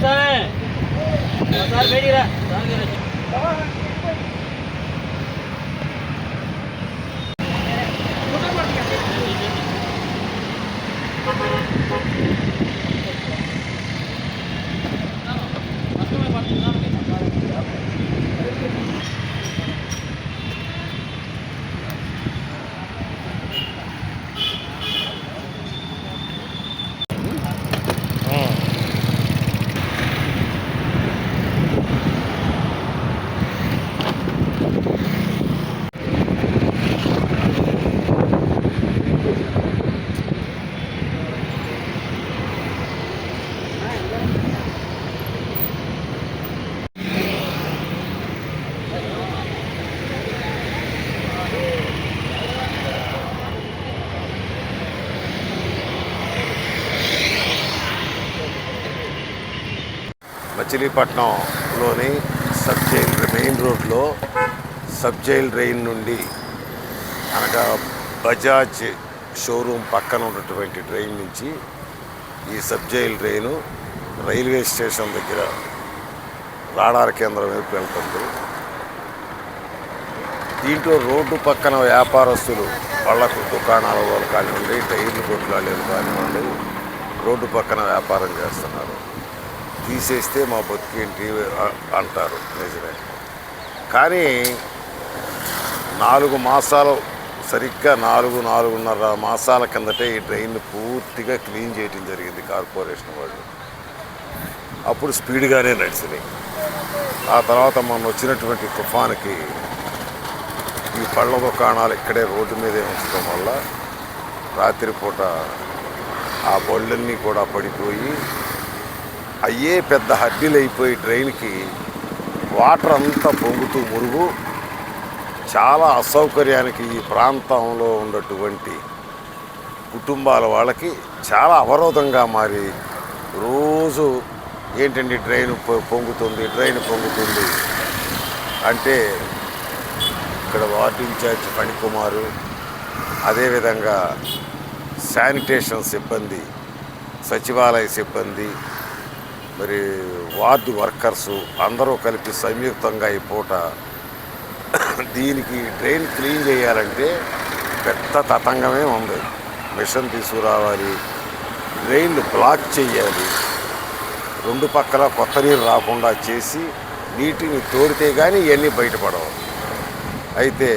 સાહેબ સાહેબ બેડી રહ્યા మచిలీపట్నంలోని సబ్ జైల్ మెయిన్ రోడ్లో సబ్ జైల్ రైన్ నుండి అనగా బజాజ్ షోరూమ్ పక్కన ఉన్నటువంటి ట్రైన్ నుంచి ఈ sub jail train railway station దగ్గర రాడార్ కేంద్రం వైపు వెళ్తుంది. దీంట్లో రోడ్డు పక్కన వ్యాపారస్తులు పళ్ళకు దుకాణాల వాళ్ళు కానివ్వండి టైర్లు కొట్లాడేది కానివ్వండి రోడ్డు పక్కన వ్యాపారం చేస్తున్నారు. తీసేస్తే మా బతికేంటి అంటారు. నిజమే. కానీ నాలుగు మాసాలు సరిగ్గా నాలుగు నాలుగున్నర మాసాల కిందటే ఈ డ్రైన్ పూర్తిగా క్లీన్ చేయడం జరిగింది కార్పొరేషన్ వాళ్ళు. అప్పుడు స్పీడ్గానే నడిచినాయి. ఆ తర్వాత మొన్న వచ్చినటువంటి తుఫాన్కి ఈ పళ్ళ దుకాణాలు ఇక్కడే రోడ్డు మీదే ఉంచడం వల్ల రాత్రిపూట ఆ బళ్ళన్నీ కూడా పడిపోయి అయ్యే పెద్ద హడ్డీలు అయిపోయి డ్రైన్కి వాటర్ అంతా పొంగుతూ మురుగు. చాలా అసౌకర్యానికి ఈ ప్రాంతంలో ఉన్నటువంటి కుటుంబాల వాళ్ళకి చాలా అవరోధంగా మారి రోజు ఏంటండి డ్రైన్ పొ- పొంగుతుంది డ్రైన్ పొంగుతుంది అంటే ఇక్కడ వార్డు ఇన్ఛార్జ్ ఫణికుమారు అదేవిధంగా శానిటేషన్ సిబ్బంది సచివాలయ సిబ్బంది మరి వార్డు వర్కర్సు అందరూ కలిపి సంయుక్తంగా ఈ పూట దీనికి డ్రైన్ క్లీన్ చేయాలంటే పెద్ద తతంగమే ఉంది. మిషన్ తీసుకురావాలి డ్రైన్లు బ్లాక్ చేయాలి రెండు పక్కల కొత్త నీరు రాకుండా చేసి నీటిని తోడితే కానీ ఇవన్నీ బయటపడవు. అయితే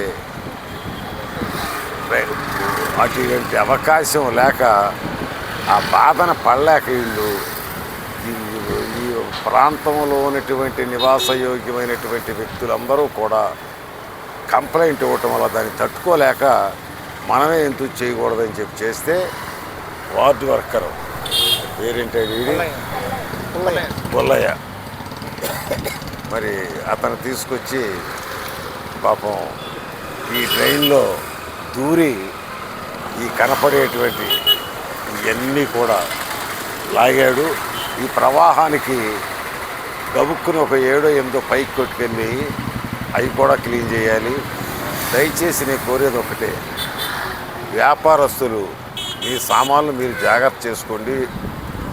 అటువంటి అవకాశం లేక ఆ బాధన పడలేక వీళ్ళు ప్రాంతంలో ఉన్నటువంటి నివాసయోగ్యమైనటువంటి వ్యక్తులందరూ కూడా కంప్లైంట్ ఇవ్వటం వల్ల దాన్ని తట్టుకోలేక మనమే ఎందుకు చేయకూడదని చెప్పి చేస్తే వార్డు వర్కర్. పేరేంటే వీడి పుల్లయ్య. మరి అతను తీసుకొచ్చి పాపం ఈ ట్రైన్లో దూరి ఈ కనపడేటువంటి ఇవన్నీ కూడా లాగాడు. ఈ ప్రవాహానికి గబుక్కుని ఒక ఏడో ఎనిమిదో పైకి కొట్టుకెళ్ళి అవి కూడా క్లీన్ చేయాలి. దయచేసి నేను కోరేది ఒకటే వ్యాపారస్తులు మీ సామాన్లు మీరు జాగ్రత్త చేసుకోండి.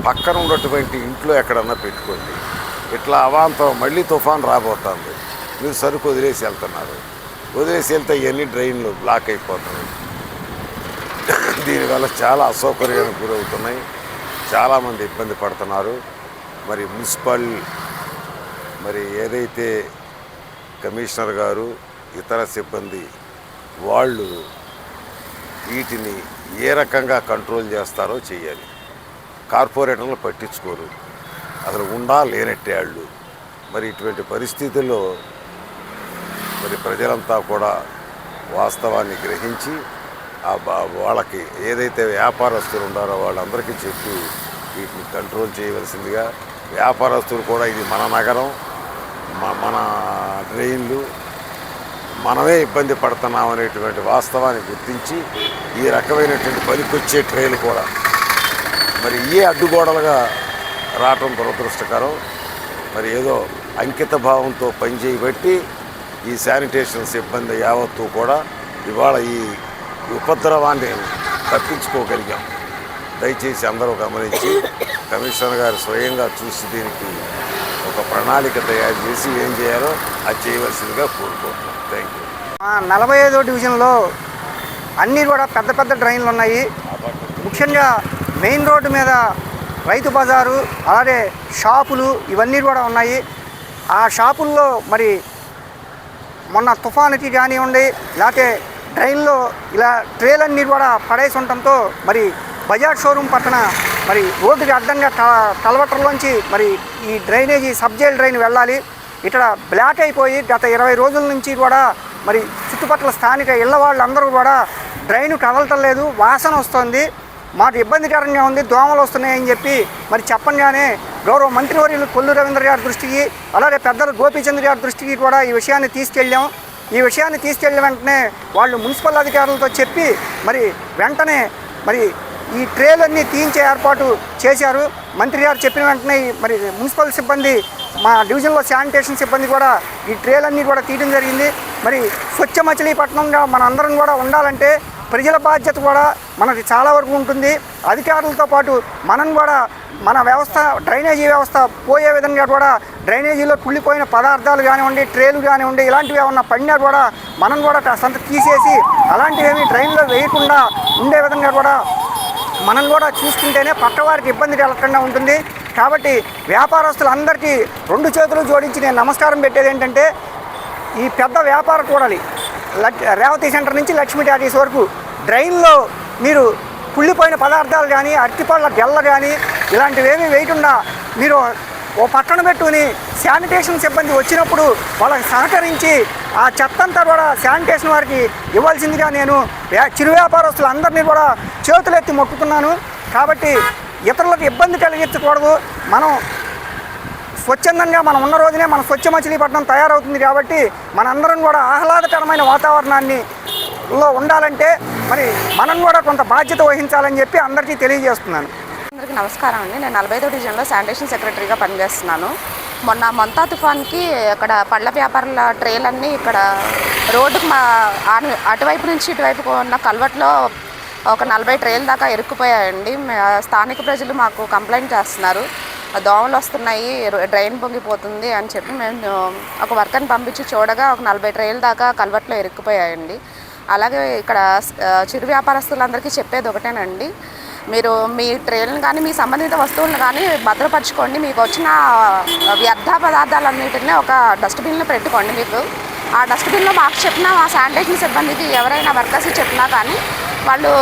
పక్కన ఉన్నటువంటి ఇంట్లో ఎక్కడన్నా పెట్టుకోండి. ఇట్లా అవాంతం మళ్ళీ తుఫాన్ రాబోతుంది. మీరు సరుకు వదిలేసి వెళ్తున్నారు. వదిలేసి వెళ్తే ఇవన్నీ డ్రైన్లు బ్లాక్ అయిపోతున్నాయి. దీనివల్ల చాలా అసౌకర్యానికి గురవుతున్నాయి. చాలామంది ఇబ్బంది పడుతున్నారు. మరి మున్సిపల్ మరి ఏదైతే కమిషనర్ గారు ఇతర సిబ్బంది వాళ్ళు వీటిని ఏ రకంగా కంట్రోల్ చేస్తారో చేయాలి కార్పొరేటర్లు పట్టించుకోరు. అసలు ఉండా లేనట్టే వాళ్ళు మరి ఇటువంటి పరిస్థితుల్లో మరి ప్రజలంతా కూడా వాస్తవాన్ని గ్రహించి వాళ్ళకి ఏదైతే వ్యాపారస్తులు ఉన్నారో వాళ్ళందరికీ చెప్పి వీటిని కంట్రోల్ చేయవలసిందిగా వ్యాపారస్తులు కూడా ఇది మన నగరం మన డ్రైన్లు మనమే ఇబ్బంది పడుతున్నాం అనేటువంటి వాస్తవాన్ని గుర్తించి ఈ రకమైనటువంటి పనికొచ్చే ట్రైన్లు కూడా. మరి ఏ అడ్డుగోడలుగా రావటం దురదృష్టకరం. మరి ఏదో అంకిత భావంతో పనిచేయబట్టి ఈ శానిటేషన్ సిబ్బంది యావత్తు కూడా ఇవాళ ఈ ఉపద్రవాన్ని తప్పించుకోగలిగాం. దయచేసి అందరూ గమనించి కమిషనర్ గారు స్వయంగా చూసి దీనికి ఒక ప్రణాళిక తయారు చేసి ఏం చేయాలో అది చేయవలసిందిగా కోరుకుంటున్నాం. థ్యాంక్ యూ నలభై ఐదో డివిజన్లో అన్నీ కూడా పెద్ద పెద్ద డ్రైన్లు ఉన్నాయి. ముఖ్యంగా మెయిన్ రోడ్డు మీద రైతు బజారు అలాగే షాపులు ఇవన్నీ కూడా ఉన్నాయి. ఆ షాపుల్లో మరి మొన్న తుఫానుకి కానివ్వండి లేకపోతే ట్రైన్లో ఇలా ట్రేలన్నీ కూడా పడేసి ఉండటంతో మరి బజాజ్ షోరూమ్ పక్కన మరి రోడ్డుకి అడ్డంగా ట కలవటంలోంచి మరి ఈ డ్రైనేజీ సబ్జైల్ డ్రైన్ వెళ్ళాలి. ఇక్కడ బ్లాక్ అయిపోయి గత ఇరవై రోజుల నుంచి కూడా మరి చుట్టుపక్కల స్థానిక ఇళ్ళ వాళ్ళందరూ కూడా డ్రైన్ కదలటం లేదు వాసన వస్తుంది. మాకు ఇబ్బందికరంగా ఉంది దోమలు వస్తున్నాయని చెప్పి మరి చెప్పంగానే గౌరవ మంత్రివర్యులు కొల్లు రవీంద్ర గారి దృష్టికి అలాగే పెద్దలు గోపీచంద్ర గారి దృష్టికి కూడా ఈ విషయాన్ని తీసుకెళ్ళాం. ఈ విషయాన్ని తీసుకెళ్ళిన వెంటనే వాళ్ళు మున్సిపల్ అధికారులతో చెప్పి మరి వెంటనే మరి ఈ ట్రేలన్నీ తీయించే ఏర్పాటు చేశారు. మంత్రి గారు చెప్పిన వెంటనే మరి మున్సిపల్ సిబ్బంది మా డివిజన్లో శానిటేషన్ సిబ్బంది కూడా ఈ ట్రేలన్నీ కూడా తీయడం జరిగింది. మరి స్వచ్ఛ మచిలీపట్నంగా మన అందరం కూడా ఉండాలంటే ప్రజల బాధ్యత కూడా మనకి చాలా వరకు ఉంటుంది. అధికారులతో పాటు మనం కూడా మన వ్యవస్థ డ్రైనేజీ వ్యవస్థ పోయే విధంగా కూడా డ్రైనేజీలో కుళ్ళిపోయిన పదార్థాలు కానివ్వండి ట్రేలు కానివ్వండి ఇలాంటివి ఏమన్నా పడినా కూడా మనం కూడా సంత తీసేసి అలాంటివేమి డ్రైన్లో వేయకుండా ఉండే విధంగా కూడా మనం కూడా చూసుకుంటేనే పక్కవారికి ఇబ్బంది కలగకుండా ఉంటుంది. కాబట్టి వ్యాపారస్తులందరికీ రెండు చేతులు జోడించి నేను నమస్కారం పెట్టేది ఏంటంటే ఈ పెద్ద వ్యాపార కూడలి రేవతి సెంటర్ నుంచి లక్ష్మీ టాకీస్ వరకు డ్రైన్లో మీరు కుళ్ళిపోయిన పదార్థాలు కానీ అరటిపళ్ళ గెల్ల కానీ ఇలాంటివి ఏమీ వేయకుండా మీరు ఓ పక్కన పెట్టుకుని శానిటేషన్ సిబ్బంది వచ్చినప్పుడు వాళ్ళకి సహకరించి ఆ చెత్తంతా కూడా శానిటేషన్ వారికి ఇవ్వాల్సిందిగా నేను చిరు వ్యాపారస్తులందరినీ కూడా చేతులెత్తి మొక్కుతున్నాను. కాబట్టి ఇతరులకు ఇబ్బంది కలిగించకూడదు. మనం స్వచ్ఛందంగా మనం ఉన్న రోజునే మన స్వచ్ఛ మచిలీపట్నం తయారవుతుంది కాబట్టి మనందరం కూడా ఆహ్లాదకరమైన వాతావరణాన్ని లో ఉండాలంటే మరి మనం కూడా కొంత బాధ్యత వహించాలని చెప్పి అందరికీ తెలియజేస్తున్నాను. అందరికీ నమస్కారం అండి. నేను నలభై ఐదో డివిజన్లో శానిటేషన్ సెక్రటరీగా పనిచేస్తున్నాను. మొన్న మొంతా తుఫాన్కి అక్కడ పళ్ళ వ్యాపారుల ట్రేలన్నీ ఇక్కడ రోడ్డుకు మా అటువైపు నుంచి ఇటువైపు ఉన్న కల్వట్లో ఒక నలభై ట్రేల దాకా ఇరుక్కుపోయాయండి. స్థానిక ప్రజలు మాకు కంప్లైంట్ చేస్తున్నారు. దోమలు వస్తున్నాయి డ్రైన్ పొంగిపోతుంది అని చెప్పి మేము ఒక వర్కర్ని పంపించి చూడగా ఒక నలభై ట్రేల దాకా కల్వర్ట్లో ఇరుక్కుపోయాయండి. అలాగే ఇక్కడ చిరు వ్యాపారస్తులందరికీ చెప్పేది ఒకటేనండి. మీరు మీ ట్రైన్లు కానీ మీ సంబంధిత వస్తువులను కానీ భద్రపరచుకోండి. మీకు వచ్చిన వ్యర్థ పదార్థాలన్నింటినీ ఒక డస్ట్బిన్లో పెట్టుకోండి మీకు. ఆ డస్ట్బిన్లో మాకు చెప్పినా మా శానిటేషన్ సిబ్బందికి ఎవరైనా వర్కర్స్ చెప్పినా కానీ వాళ్ళు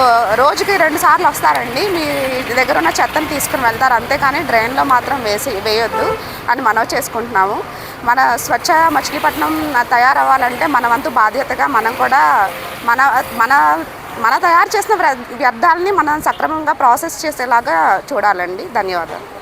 రోజుకి రెండు సార్లు వస్తారండి. మీ దగ్గర ఉన్న చెత్తను తీసుకుని వెళ్తారు. అంతేకాని డ్రైన్లో మాత్రం వేసి వేయొద్దు అని మనవి చేసుకుంటున్నాము. మన స్వచ్ఛ మచిలీపట్నం తయారవ్వాలంటే మన వంతు బాధ్యతగా మనం కూడా మన మన మన తయారు చేసిన వ్యర్థాలని మనం సక్రమంగా ప్రాసెస్ చేసేలాగా చూడాలండి. ధన్యవాదాలు.